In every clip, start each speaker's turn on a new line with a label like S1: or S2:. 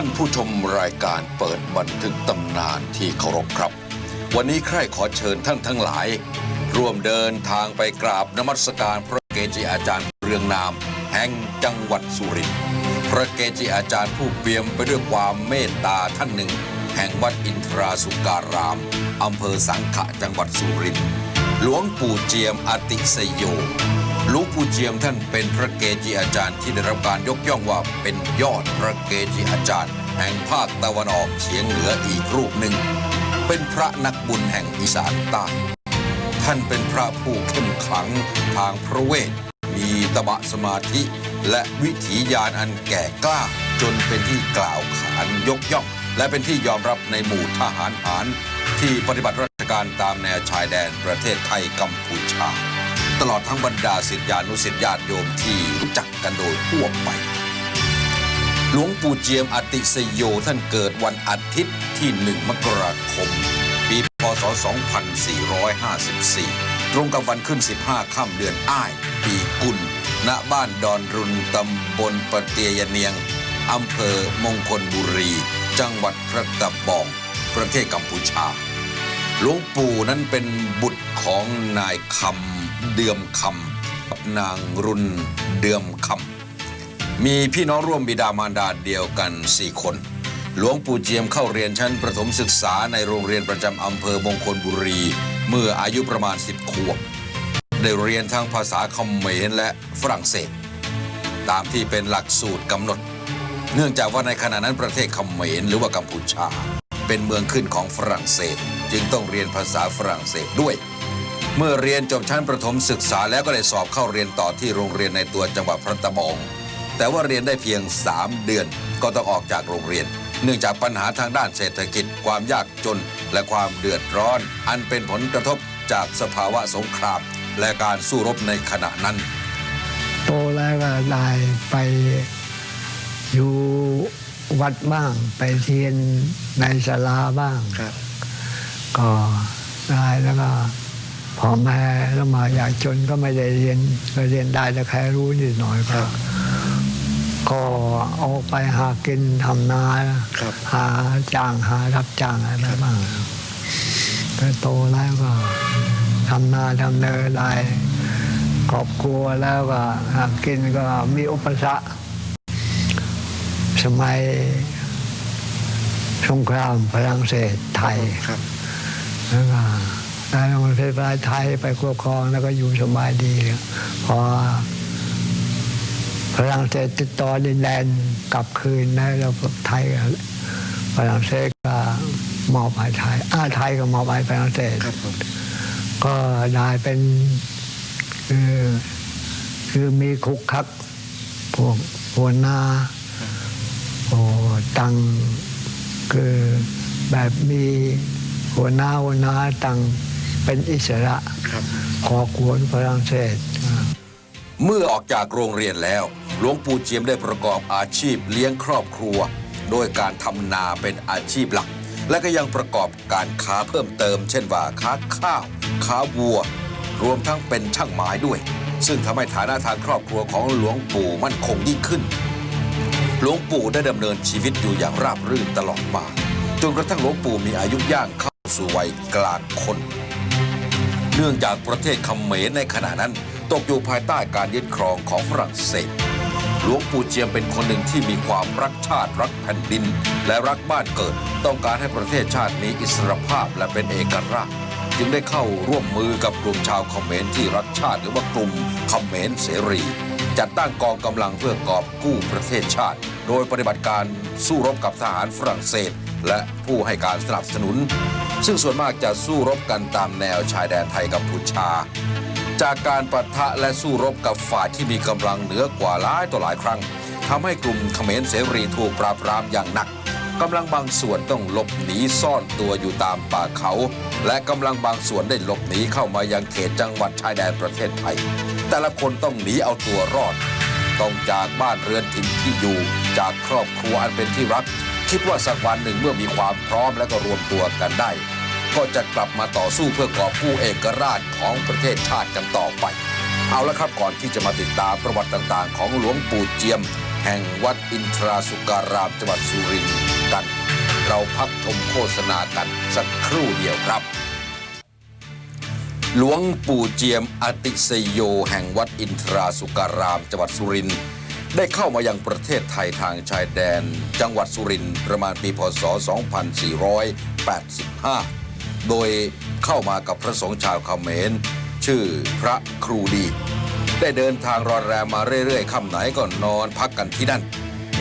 S1: ท่านผู้ชมรายการเปิดบันทึกตำนานที่เคารพครับ วันนี้ใครขอเชิญท่านทั้งหลาย ร่วมเดินทางไปกราบนมัสการพระเกจิอาจารย์เรืองนาม แห่งจังหวัดสุรินทร์พระเกจิอาจารย์ผู้เปี่ยมไปด้วยความเมตตาท่านหนึ่ง แห่งวัดอินทราสุการาม อำเภอสังขะจังหวัดสุรินทร์หลวงปู่เจียมอติสยโย หลวงปู่เจียมท่านเป็นพระเกจิอาจารย์ที่ได้รับการยกย่องว่าเป็นยอดพระเกจิอาจารย์ แห่งภาคตะวันออกเฉียงเหนืออีกรูปหนึ่ง เป็นพระนักบุญแห่งอีสานใต้ท่านเป็นพระผู้เข้มขลังทางพระเวท มีตบะสมาธิและวิถีญาณอันแก่กล้า จนเป็นที่กล่าวขานยกย่อง และเป็นที่ยอมรับในหมู่ทหารหาร ที่ปฏิบัติราชการตามแนวชายแดนประเทศไทยกัมพูชา ตลอดทั้งบรรดาศิษยานุศิษย์ญาโยมที่รู้จักกันโดยทั่วไป หลวงปู่เจียมอติสโยท่านเกิดวันอาทิตย์ที่ 1 มกราคม ปีพศ 2454 ตรงกับวันขึ้น 15 ค่ำเดือนอ้าย ปีกุล ณ บ้านดอนรุนตำบลปะเตียเนียง อำเภอมงคลบุรี จังหวัดพระตะบอง ประเทศกัมพูชา หลวงปู่นั้นเป็นบุตรของนายคำ เดือมคำกับนางรุนเดือมคำมีพี่น้องร่วมบิดามารดาเดียวกันสี่คน หลวงปู่เจียมเข้าเรียนชั้นประถมศึกษาในโรงเรียนประจำอำเภอมงคลบุรี เมื่ออายุประมาณ 10 ขวบ ได้เรียนทั้งภาษาเขมรและฝรั่งเศส ตามที่เป็นหลักสูตรกำหนด เนื่องจากว่าในขณะนั้นประเทศเขมรหรือว่ากัมพูชา เป็นเมืองขึ้นของฝรั่งเศส จึงต้องเรียนภาษาฝรั่งเศสด้วย เมื่อเรียนจบชั้นประถมศึกษาแล้วก็ได้สอบเข้าเรียนต่อที่โรงเรียนในตัวจังหวัดพระตะบอง แต่ว่าเรียนได้เพียง 3 เดือนก็ต้องออกจากโรงเรียน เนื่องจากปัญหาทางด้านเศรษฐกิจ ความยากจน และความเดือดร้อน อันเป็นผลกระทบจากสภาวะสงคราม และการสู้รบในขณะนั้น
S2: โตแล้วก็ได้ไปอยู่วัดบ้าง ไปเรียนในศาลาบ้าง
S3: ครับ
S2: ก็ได้แล้วก็ พอแม่แล้วมาอยากจนก็ไม่ได้เรียนก็เรียนได้แต่แค่รู้นิดหน่อยก็ก็ออกไปหากินทำนา
S3: ครับ
S2: หาจ้างหารับจ้างอะไรบ้างก็โตแล้วก็ทำนาทำเนินได้ครอบครัวแล้วก็หากินก็มีอุปสรรคสมัยสงครามฝรั่งเศสไทย
S3: ครับ
S2: แล้วก็ ได้ลงไฟฟ้าไทยไปควบครองแล้วก็อยู่สบายดีพอฝรั่งเศสติดต่อดินแดนกลับคืนได้แล้วไทยก็ฝรั่งเศสก็มอบให้ไทยอ้าไทยก็มอบให้ฝรั่งเศส
S3: ครับผม
S2: ก็ได้เป็นคือคือมีคุกคักพวกหัวหน้าโอ้ตังคือแบบมีหัวหน้าหัวหน้าตัง เป็นอิสระ
S3: ครับ
S2: ขอควรฝรั่งเศสอ่า
S1: เมื่อออกจากโรงเรียนแล้วหลวงปู่เจียมได้ประกอบอาชีพเลี้ยงครอบครัว โดยการทำนาเป็นอาชีพหลัก และก็ยังประกอบการค้าเพิ่มเติม เช่นว่าค้าข้าวค้าวัว รวมทั้งเป็นช่างไม้ด้วย ซึ่งทำให้ฐานะทางครอบครัวของหลวงปู่มั่นคงยิ่งขึ้น หลวงปู่ได้ดำเนินชีวิตอยู่อย่างราบรื่นตลอดมาจนกระทั่งหลวงปู่มีอายุย่างเข้าสู่วัยกลางคน เนื่องจากประเทศเขมรในขณะนั้น ตกอยู่ภายใต้การยึดครองของฝรั่งเศส หลวงปู่เจียมเป็นคนหนึ่งที่มีความรักชาติรักแผ่นดิน และรักบ้านเกิด ต้องการให้ประเทศชาติมีอิสรภาพและเป็นเอกราชจึงได้เข้าร่วมมือกับกลุ่มชาวเขมรที่รักชาติหรือว่ากลุ่มเขมรเสรี จัดตั้งกองกำลังเพื่อกอบกู้ประเทศชาติ โดยปฏิบัติการสู้รบกับทหารฝรั่งเศส และผู้ให้การสนับสนุน ซึ่งส่วนมากจะสู้รบกันตามแนวชายแดนไทยกัมพูชา จากการปะทะและสู้รบกับฝ่ายที่มีกำลังเหนือกว่าหลายต่อหลายครั้งทำให้กลุ่มเขมรเสรีถูกปราบปรามอย่างหนักกำลังบางส่วนต้องหลบหนีซ่อนตัวอยู่ตามป่าเขา และกำลังบางส่วนได้หลบหนีเข้ามายังเขตจังหวัดชายแดนประเทศไทย แต่ละคนต้องหนีเอาตัวรอด ต้องจากบ้านเรือนถิ่นที่อยู่จากครอบครัวอันเป็นที่รัก คิดว่าสักวันหนึ่งเมื่อมีความพร้อมและก็รวมตัวกันได้ ก็จะกลับมาต่อสู้เพื่อกอบกู้เอกราชของประเทศชาติกันต่อไป เอาละครับก่อนที่จะมาติดตามประวัติต่างๆ ของหลวงปู่เจียม แห่งวัดอินทราสุการามจังหวัดสุรินทร์กัน เราพักชมโฆษณากันสักครู่เดียวครับหลวงปู่เจียมอติสยโย แห่งวัดอินทราสุการามจังหวัดสุรินทร์ ได้เข้ามายังประเทศไทยทางชายแดน จังหวัดสุรินทร์ประมาณปีพศ 2485 โดยเข้ามากับพระสงฆ์ชาวเขมร ชื่อพระครูดี ได้เดินทางรอนแรมมาเรื่อยๆค่ำไหนก็นอนพักกันที่นั่น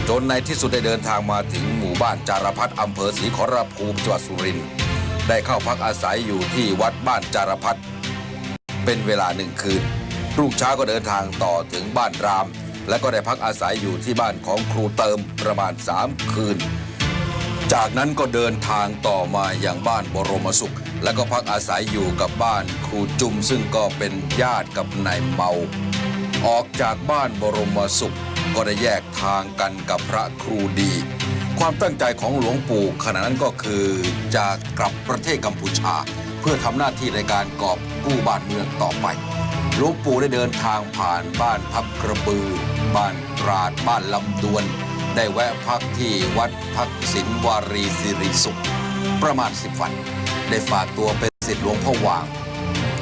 S1: จนในที่สุดได้เดินทางมาถึงหมู่บ้านจารพัฒอำเภอศรีขอรภูมิจังหวัดสุรินทร์ได้เข้าพักอาศัยอยู่ที่วัดบ้านจารพัฒเป็นเวลาหนึ่งคืน รุ่งเช้าก็เดินทางต่อถึงบ้านราม และก็ได้พักอาศัยอยู่ที่บ้านของครูเติมประมาณสามคืน จากนั้นก็เดินทางต่อมาอย่างบ้านบรมสุข แล้วก็พักอาศัยอยู่กับบ้านครูจุมซึ่งก็เป็นญาติกับนายเมา ออกจากบ้านบรมสุข ก็ได้แยกทางกันกับพระครูดี ความตั้งใจของหลวงปู่ขณะนั้นก็คือจะกลับประเทศกัมพูชา เพื่อทำหน้าที่ในการกอบกู้บ้านเมืองต่อไปหลวงปู่ได้เดินทางผ่านบ้านพับกระบือ บ้านตราดบ้านลำดวน ได้แวะพักที่วัดพักศิลวารีสิริสุข ประมาณสิบวัน ได้ฝากตัวเป็นศิษย์หลวงพ่อวาง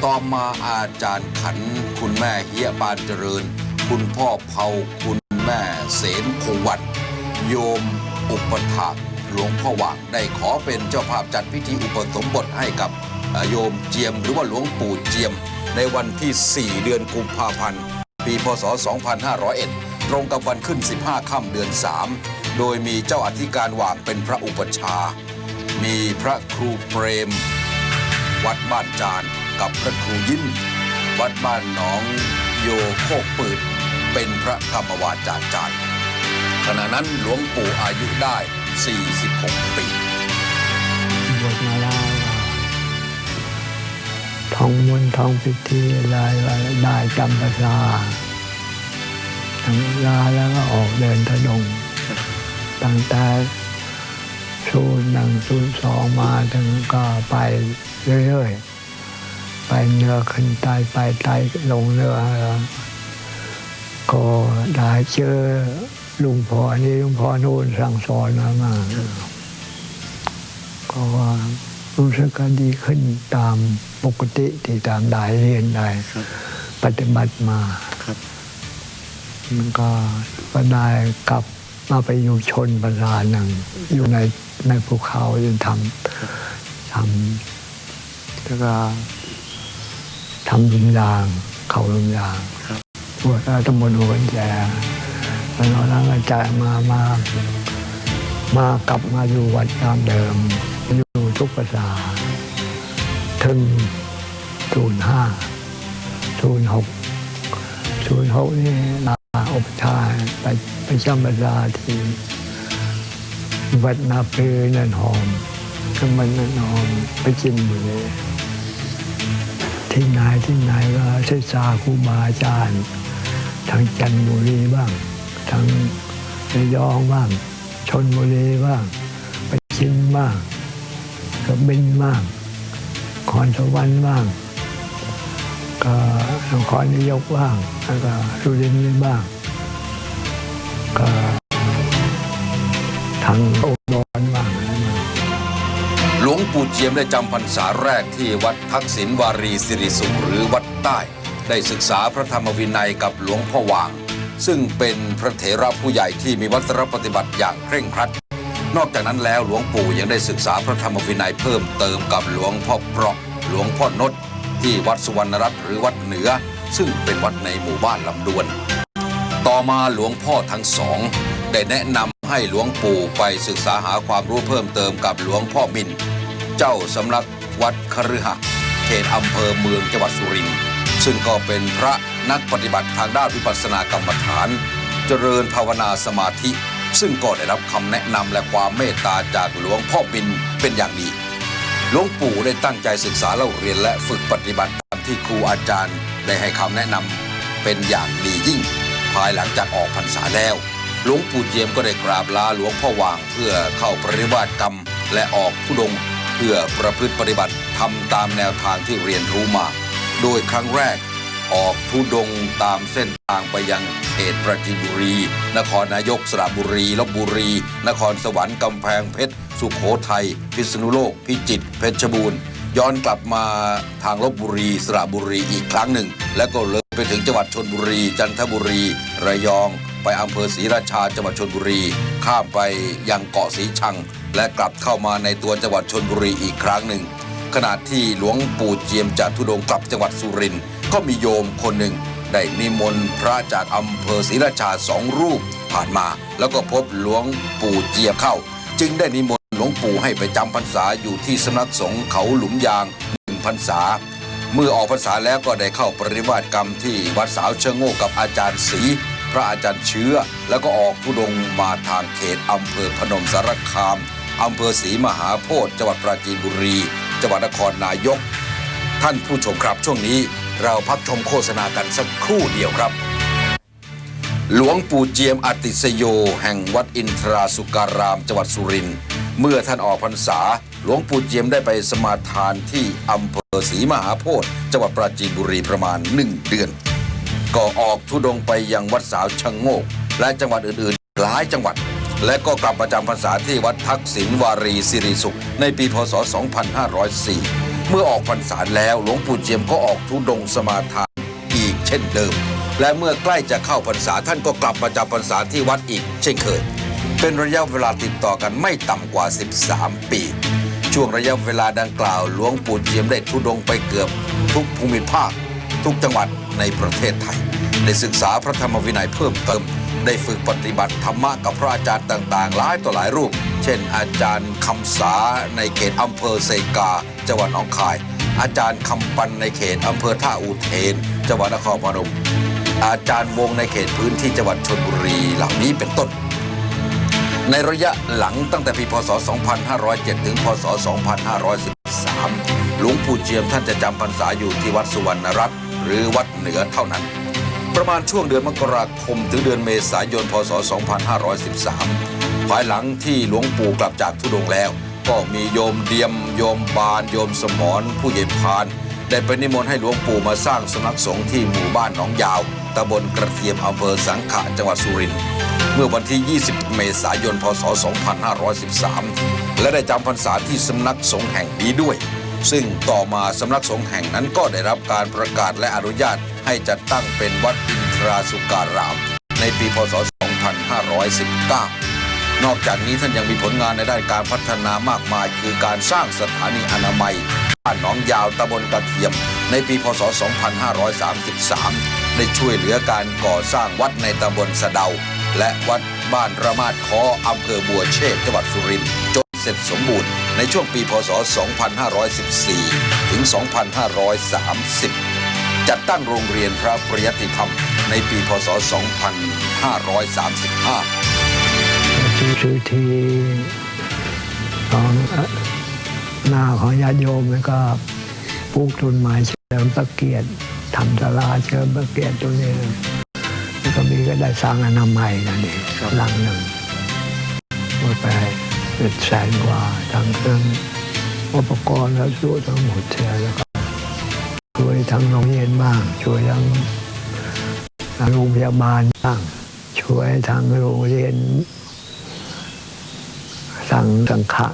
S1: ต่อมาอาจารย์ขัน คุณแม่เฮียปานเจริญ คุณพ่อเผาคุณแม่เสนคงวันโยมอุปถากหลวงพ่อวางได้ขอเป็นเจ้าภาพจัดพิธีอุปสมบทให้กับโยมเจียมหรือว่าหลวงปู่เจียมในวันที่ 4 เดือนกุมภาพันธ์ ปีพศ 2501 ตรงกับวันขึ้น 15 ค่ำเดือน 3 โดยมีเจ้าอธิการว่างเป็นพระอุปชา มีพระครูเปรม วัดบ้านจานกับพระครูยิ้ม วัดบ้านหนองโยโคกปืด เป็นพระกรรมวาจาจารย์ขณะนั้นหลวงปู่อายุได้ 46 ปี
S2: องมนทองพิธีอะไรได้จำภาษาจำภาษาแล้วก็ออกเดินทะดงตั้งแต่ศูนย์หนึ่งศูนย์สองมาถึงก็ไปเรื่อยๆ ไปเนือขึ้นใต้ไปใต้ลงเนือก็ได้เจอลุงพ่อนี่ลุงพ่อนู่นสั่งสอนมามากก็ รู้สึกก็ดีขึ้นตามปกติที่ตามได้เรียนได้
S3: ครับ
S2: ปฏิบัติมา
S3: ครับ
S2: มันก็ก็ได้กลับมาไปอยู่ชนประสาทหนึ่งอยู่ในในภูเขาจนทำทำแล้วก็ทำลุมยาง เขาลุมยาง
S3: ครับ
S2: ปวดแล้วตำบลหัวแจแล้วตอนนั้นอาจารย์มามา มากลับมาอยู่วัดตามเดิมอยู่ ทุกภาษาถึงศูนย์ห้าศูนย์หกศูนย์หกนี่ลาอุปชาไปไปจำภาษาที่วัดนาเพนันหอมก็มันนันหอมไปจินอยู่เลยที่ไหนที่ไหนก็ศึกษาครูบาอาจารย์ทางจันทบุรีบ้างทางระยองบ้างชนบุรีบ้างไปชินบ้าง กระบินบ้างคอนสวรรค์บ้างก็นครนายกบ้างแล้วก็สุรินทร์บ้างก็ทางอุดรบ้างอะไรบ้าง
S1: หลวงปู่เจียมได้จำพรรษาแรกที่วัดทักษิณวารีสิริสุขหรือวัดใต้ ได้ศึกษาพระธรรมวินัยกับหลวงพ่อวาง ซึ่งเป็นพระเถระผู้ใหญ่ที่มีวัตรปฏิบัติอย่างเคร่งครัด นอกจากนั้นแล้วหลวงปู่ยังได้ศึกษาพระธรรมวินัยเพิ่มเติมกับหลวงพ่อเปราะหลวงพ่อนดที่วัดสุวรรณรัตน์หรือวัดเหนือ ซึ่งเป็นวัดในหมู่บ้านลำดวน ต่อมาหลวงพ่อทั้งสอง ได้แนะนำให้หลวงปู่ไปศึกษาหาความรู้เพิ่มเติมกับหลวงพ่อมิน เจ้าสำนักวัดคฤหะเขตอำเภอเมืองจังหวัดสุรินทร์ซึ่งก็เป็นพระนักปฏิบัติทางด้านวิปัสสนากรรมฐาน เจริญภาวนาสมาธิ ซึ่งก็ได้รับคำแนะนำและความเมตตาจากหลวงพ่อมินเป็นอย่างดี หลวงปู่ได้ตั้งใจศึกษาเล่าเรียนและฝึกปฏิบัติตามที่ครูอาจารย์ได้ให้คำแนะนำเป็นอย่างดียิ่ง ภายหลังจากออกพรรษาแล้ว หลวงปู่เจียมก็ได้กราบลาหลวงพ่อวางเพื่อเข้าปฏิบัติกรรม และออกทุดง เพื่อประพฤติปฏิบัติทำตามแนวทางที่เรียนรู้มา โดยครั้งแรก ออกทุดงตามเส้นทางไปยังเขตปราจีนบุรี นครนายกสระบุรีลบบุรี นครสวรรค์กำแพงเพชร สุขโขทัย พิษณุโลก พิจิตรเพชรบูรณ์ ย้อนกลับมาทางลบบุรี สระบุรีอีกครั้งหนึ่ง แล้วก็เลยไปถึงจังหวัดชนบุรี จันทบุรี ระยอง ไปอำเภอศรีราชาจังหวัดชนบุรี ข้ามไปยังเกาะสีชัง และกลับเข้ามาในตัวจังหวัดชนบุรีอีกครั้งหนึ่ง ขณะที่หลวงปู่เจียมจากทุดงกลับจังหวัดสุรินทร์ก็มีโยมคนหนึ่งได้นิมนต์พระจากอำเภอศรีราชาสองรูปผ่านมา แล้วก็พบหลวงปู่เจียมเข้า จึงได้นิมนต์หลวงปู่ให้ไปจำพรรษาอยู่ที่สำนักสงฆ์เขาหลุมยางหนึ่งพรรษา เมื่อออกพรรษาแล้วก็ได้เข้าปริวาสกรรมที่วัดสาวเชิงโง่กับอาจารย์ศรีพระอาจารย์เชื้อ แล้วก็ออกทุดงมาทางเขตอำเภอพนมสารคาม อำเภอศรีมหาโพธิ์จังหวัดปราจีนบุรี จังหวัดนครนายก ท่านผู้ชมครับช่วงนี้เราพักชมโฆษณากันสักครู่เดียวครับ หลวงปู่เจียมอติสโย แห่งวัดอินทราสุการาม จังหวัดสุรินทร์เมื่อท่านออกพรรษา หลวงปู่เจียมได้ไปสมาทานที่อำเภอศรีมหาโพธิ์จังหวัดปราจีนบุรีประมาณ 1 เดือน ก็ออกทุดงไปยังวัดสาวชะโงก และจังหวัดอื่นๆ หลายจังหวัด และก็กลับประจำพรรษาที่วัดทักษิณวารีสิริสุข ในปีพศ 2504 เมื่อออกพรรษาแล้วหลวงปู่เจียมก็ออกทุดงสมาทานอีกเช่นเดิม และเมื่อใกล้จะเข้าพรรษาท่านก็กลับมาจำพรรษาที่วัดอีก เช่นเคย เป็นระยะเวลาติดต่อกันไม่ต่ำกว่า 13 ปี ช่วงระยะเวลาดังกล่าวหลวงปู่เจียมได้ทุดงไปเกือบ ทุกภูมิภาค ทุกจังหวัดในประเทศไทย ได้ศึกษาพระธรรมวินัยเพิ่มเติม ได้ฝึกปฏิบัติธรรมะกับพระอาจารย์ต่างๆ หลายต่อหลายรูป เช่น อาจารย์คำสาในเขตอำเภอเซกา จังหวัดหนองคาย อาจารย์คำปันในเขตอำเภอท่าอุเทน จังหวัดนครพนมอาจารย์วงในเขตพื้นที่จังหวัดชลบุรีเหล่านี้เป็นต้น ในระยะหลังตั้งแต่ปีพศ 2507 ถึงพศ 2513 หลวงปู่เจียมท่านจะจำพรรษาอยู่ที่วัดสุวรรณรัตน์หรือวัดเหนือเท่านั้น ประมาณช่วงเดือนมกราคม ถึงเดือนเมษายน พศ 2513 ภายหลังที่หลวงปู่กลับจากทุดงแล้ว ก็มีโยมเดียม โยมบาน โยมสมรผู้ใหญ่พาน ได้ไปนิมนต์ให้หลวงปู่มาสร้างสำนักสงฆ์ที่หมู่บ้านหนองยาวตำบลกระเทียมอำเภอสังขะจังหวัดสุรินทร์เมื่อวันที่ 20 เมษายน พศ 2513 และได้จำพรรษาที่สำนักสงฆ์แห่งนี้ด้วย ซึ่งต่อมาสำนักสงฆ์แห่งนั้นก็ได้รับการประกาศและอนุญาตให้จัดตั้งเป็นวัดอินทราสุการาม ในปีพศ 2519 นอกจากนี้ท่านยังมีผลงานในด้านการพัฒนามากมาย คือการสร้างสถานีอนามัยบ้านหนองยาวตำบลกระเทียม ในปีพศ 2533 ได้ช่วยเหลือการก่อสร้างวัดในตำบลสะเดา และวัดบ้านระมาดคออำเภอบัวเชษจังหวัดสุรินทร์จน เสร็จสมบูรณ์ในช่วงปีพศ 2514 ถึง 2530 จัดตั้งโรงเรียนพระปริยติธรรมในปีพศ 2535
S2: ชื่อชื่อทีของหน้าของญาติโยมแล้วก็ปลูกต้นไม้เฉลิมพระเกียรติทำตลาเฉลิมพระเกียรติตัวนี้แล้วก็มีก็ได้สร้างอนามัยนั่นเองหลังหนึ่งหมดไป เป็นแสนกว่าทั้งเครื่องอุปกรณ์และสู้ทั้งหมดเชียแล้วก็ช่วยทั้งโรงเรียนบ้าง ช่วยทั้งโรงพยาบาลบ้าง ช่วยทางโรงเรียนสังสังฆะ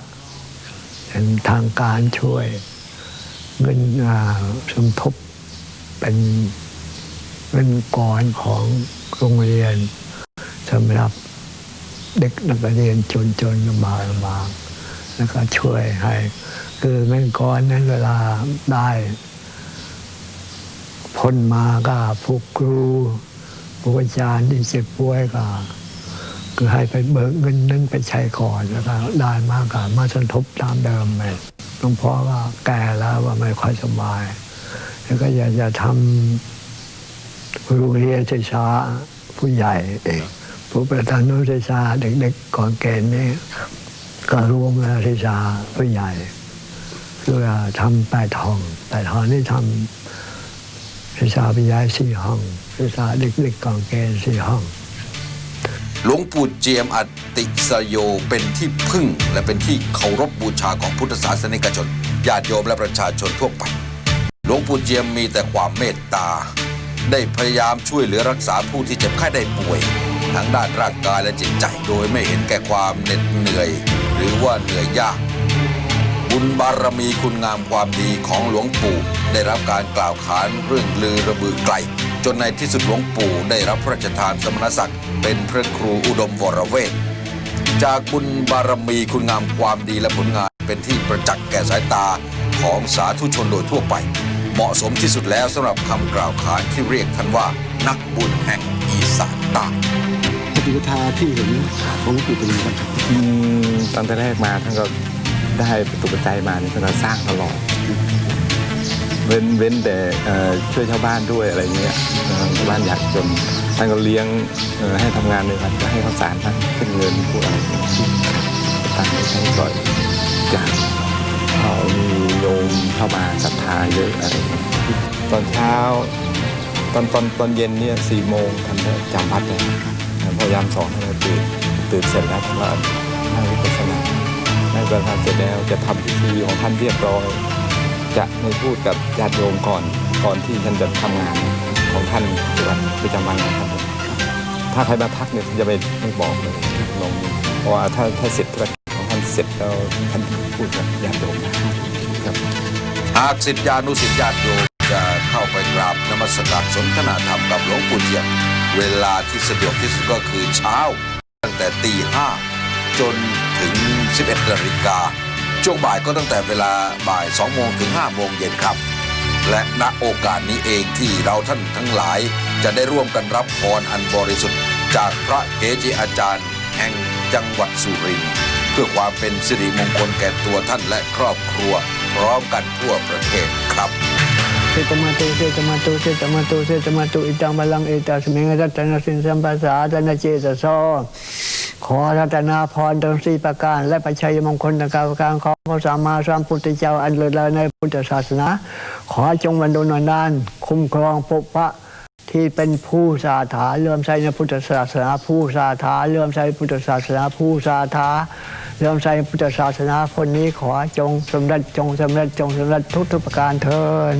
S2: เป็นทางการช่วยเงินสมทบเป็นเงินก่อนของโรงเรียนสำหรับ เด็กนักเรียนจนจนๆลำบากลำบากแล้วก็ช่วยให้ คือเงินก้อนนั้นเวลาได้พ้นมาก็ผู้ครูผู้อาจารย์ที่เจ็บป่วยก็คือให้ไปเบิกเงินนั้นไปใช้ก่อนแล้วก็ได้มากก็มาสนทบตามเดิมไปหลวงพ่อก็แก่แล้วว่าไม่ค่อยสบาย แล้วก็อย่ากจะทำโรงเรียนช้าผู้ใหญ่เอง ผู้ประธานนุช้าเด็กๆก่อนเกณฑ์นี่ก็รวมแล้วช้าผู้ใหญ่เพื่อทำแปดห้องแปดห้องนี่ทำช้าๆไปย้ายสี่ห้องช้าเด็กๆก่อนเกณฑ์สี่ห้อง
S1: หลวงปู่เจียมอัติสโยเป็นที่พึ่ง และเป็นที่เคารพบูชาของพุทธศาสนิกชนญาติโยมและประชาชนทั่วไป หลวงปู่เจียมมีแต่ความเมตตา ได้พยายามช่วยเหลือรักษาผู้ที่เจ็บไข้ได้ป่วย ทั้งด้านร่างกายและจิตใจโดยไม่เห็นแก่ความเหน็ดเหนื่อย หรือว่าเหนื่อยยาก บุญบารมีคุณงามความดีของหลวงปู่ ได้รับการกล่าวขานเรื่องลือระบือไกล จนในที่สุดหลวงปู่ได้รับพระราชทานสมณศักดิ์เป็นพระครูอุดมวรเวทจากบุญบารมีคุณงามความดีและผลงานเป็นที่ประจักษ์แก่สายตาของสาธุชนโดยทั่วไป เหมาะสมที่สุดแล้วสำหรับคำกล่าวขานที่เรียกท่านว่านักบุญแห่ง อีสานใต้
S3: ปฏิปทาที่เห็นของหลวงปู่เป็นยังไงบ้างครับ
S4: อืมตอนแรกมาท่านก็ได้ประตูปัจจัยมาเนี่ยท่านก็สร้างตลอดเว้นเว้นแต่เอ่อช่วยชาวบ้านด้วยอะไรเงี้ยเอ่อชาวบ้านอยากจนท่านก็เลี้ยงเอ่อให้ทำงานในวัดก็ให้ข้าวสารท่านขึ้นเงินพวกอะไรเงี้ยตั้งไปใช้ก่อนจากเขามีโยมเข้ามาศรัทธาเยอะอะไรเงี้ยตอนเช้า ตอนตอนตอนเย็นเนี่ยสี่โมงท่านก็จำวัดเลยพยายามสอนให้เราตื่นตื่นเสร็จแล้วท่านก็นั่งวิปัสสนานั่งวิปัสสนเสร็จแล้วจะทำพิธีของท่านเรียบร้อย จะไม่พูดกับญาติโยมก่อนก่อนที่ท่านจะทำงานของท่านประจำประจำวันของท่านถ้าใครมาทักเนี่ยจะไม่ไม่บอกเลยลงเพราะว่าถ้าถ้าเสร็จของท่านเสร็จแล้วท่านพูดกับญาติโยมครับ
S1: หากสิทธิานุสิทธิญาติโยม กราบนมัสการสนทนาธรรมกับหลวงปู่เจียมเวลาที่สะดวกที่สุดก็คือเช้า ตั้งแต่ตีห้าจนถึง 11นาฬิกาช่วงบ่ายก็ตั้งแต่เวลาบ่าย2โมงถึง5โมงเย็นครับ และณโอกาสนี้เองที่เราท่านทั้งหลายจะได้ร่วมกันรับพรอันบริสุทธิ์ จากพระเกจิอาจารย์ แห่งจังหวัดสุรินทร์เพื่อความเป็นสิริมงคลแก่ตัวท่านและครอบครัว พร้อมกันทั่วประเทศ
S2: เสตมาตุเสตมาตุเสตมาตุเสตมาตุอิตังบาลังเอตัสเมงรัตนสินสัมปัสสาตนเจตโสขอรัตนาพรทั้งสี่ประการ และปัจจัยมงคลต่างๆการของพระสัมมาสัมพุทธเจ้าอันเลิศในพุทธศาสนา ขอจงบรรดลนาน คุ้มครองปกปะ ที่เป็นผู้สาธาเลื่อมใสในพุทธศาสนา ผู้สาธาเลื่อมใสในพุทธศาสนา ผู้สาธาเลื่อมใสในพุทธศาสนาคนนี้ขอจงสำเร็จจงสำเร็จจงสำเร็จทุกๆประการเทิน